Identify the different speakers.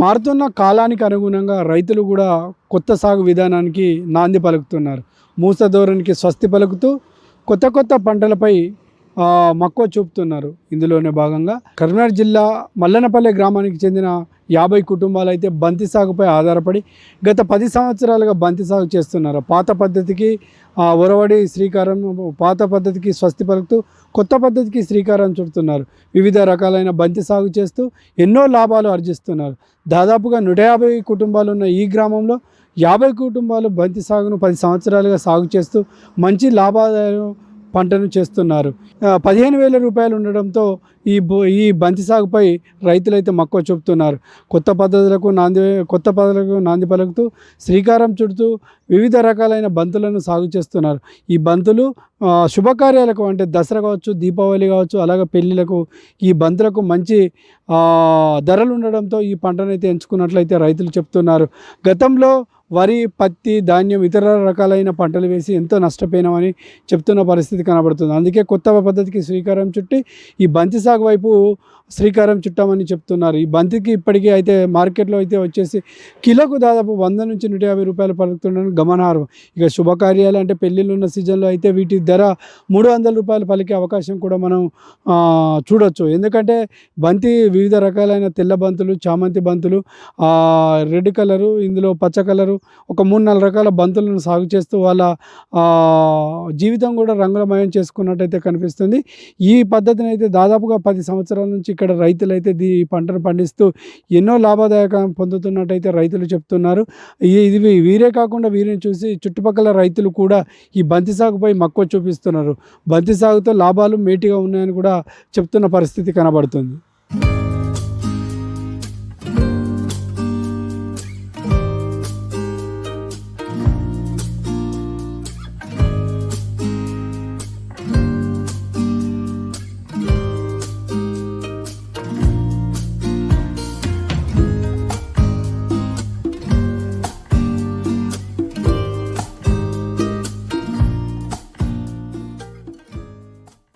Speaker 1: మారుతున్న కాలానికి అనుగుణంగా రైతులు కూడా కొత్త సాగు విధానానికి నాంది పలుకుతున్నారు. మూస ధోరణికి స్వస్తి పలుకుతూ కొత్త కొత్త పంటలపై మక్కువ చూపుతున్నారు. ఇందులోనే భాగంగా కరీంనగర్ జిల్లా మల్లనపల్లె గ్రామానికి చెందిన యాభై కుటుంబాలు అయితే బంతి సాగుపై ఆధారపడి గత పది సంవత్సరాలుగా బంతి సాగు చేస్తున్నారు. పాత పద్ధతికి ఒరవడి శ్రీకారం పాత పద్ధతికి స్వస్తి పలుకుతూ కొత్త పద్ధతికి శ్రీకారం చుడుతున్నారు. వివిధ రకాలైన బంతి సాగు చేస్తూ ఎన్నో లాభాలు ఆర్జిస్తున్నారు. దాదాపుగా నూట యాభై కుటుంబాలు ఉన్న ఈ గ్రామంలో యాభై కుటుంబాలు బంతి సాగును పది సంవత్సరాలుగా సాగు చేస్తూ మంచి లాభాదాయం పంటను చేస్తున్నారు. పదిహేను వేల రూపాయలు ఉండడంతో ఈ ఈ బంతి సాగుపై రైతులైతే మక్కువ చూపుతున్నారు. కొత్త పద్ధతులకు నాంది కొత్త పద్ధతులకు నాంది పలుకుతూ శ్రీకారం చుడుతూ వివిధ రకాలైన బంతులను సాగు చేస్తున్నారు. ఈ బంతులు శుభకార్యాలకు అంటే దసరా కావచ్చు దీపావళి కావచ్చు అలాగే పెళ్ళిళ్ళకు ఈ బంతులకు మంచి ధరలు ఉండడంతో ఈ పంటను అయితే ఎంచుకున్నట్లయితే రైతులు చెప్తున్నారు. గతంలో వరి పత్తి ధాన్యం ఇతర రకాలైన పంటలు వేసి ఎంతో నష్టపోయినామని చెప్తున్న పరిస్థితి కనబడుతుంది. అందుకే కొత్త పద్ధతికి శ్రీకారం చుట్టి ఈ బంతి సాగు వైపు శ్రీకారం చుట్టామని చెప్తున్నారు. ఈ బంతికి ఇప్పటికీ అయితే మార్కెట్లో అయితే వచ్చేసి కిలోకు దాదాపు వంద నుంచి నూట యాభై రూపాయలు పలుకుతుండడం గమనార్హం. ఇక శుభకార్యాలు అంటే పెళ్ళిళ్ళు ఉన్న సీజన్లో అయితే వీటి ధర మూడు వందల రూపాయలు పలికే అవకాశం కూడా మనం చూడొచ్చు. ఎందుకంటే బంతి వివిధ రకాలైన తెల్ల బంతులు చామంతి బంతులు రెడ్ కలరు ఇందులో పచ్చ కలరు ఒక మూడు నాలుగు రకాల బంతులను సాగు చేస్తూ వాళ్ళ జీవితం కూడా రంగులమయం చేసుకున్నట్టయితే కనిపిస్తుంది. ఈ పద్ధతిని అయితే దాదాపుగా పది సంవత్సరాల నుంచి ఇక్కడ రైతులు అయితే దీ ఈ పంటను పండిస్తూ ఎన్నో లాభదాయకం పొందుతున్నట్టయితే రైతులు చెప్తున్నారు. ఇది వీరే కాకుండా వీరిని చూసి చుట్టుపక్కల రైతులు కూడా ఈ బంతి సాగుపై మక్కువ చూపిస్తున్నారు. బంతి సాగుతో లాభాలు మేటిగా ఉన్నాయని కూడా చెప్తున్న పరిస్థితి కనబడుతుంది.